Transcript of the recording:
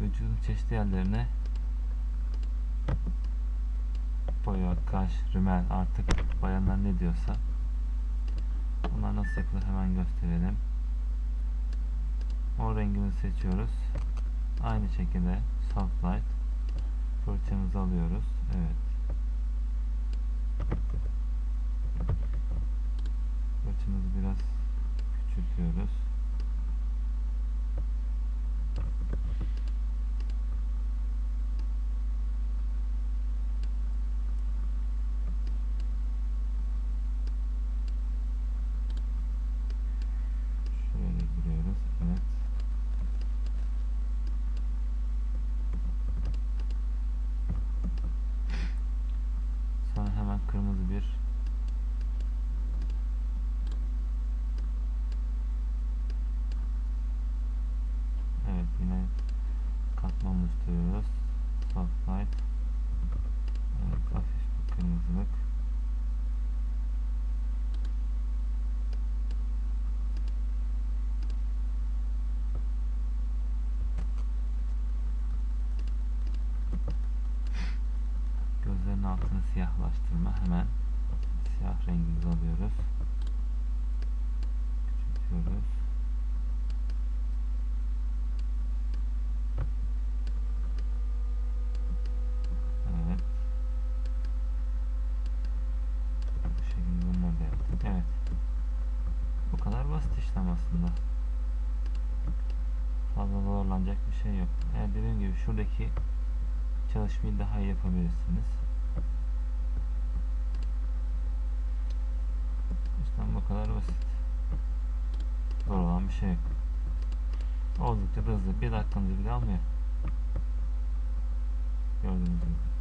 vücudun çeşitli yerlerine boya, kaş, rümel artık bayanlar ne diyorsa bunlar nasıl yapılır hemen gösterelim. Mor rengimizi seçiyoruz. Aynı şekilde soft light fırçamızı alıyoruz. Evet. Fırçamızı biraz küçültüyoruz. Kırmızı bir Evet yine katman oluşturuyoruz. Soft light. Evet hafif bir kırmızılık. Altını siyahlaştırma hemen siyah rengimizi alıyoruz. Küçültüyoruz. Bunları da. Evet. Bu kadar basit işlem aslında. Fazla zorlanacak bir şey yok. Eğer dediğim gibi şuradaki çalışmayı daha iyi yapabilirsiniz. İşlem bu kadar basit. Zor olan bir şey. Oldukça hızlı. Bir dakikanızı bile almıyor. Gördüğünüz gibi.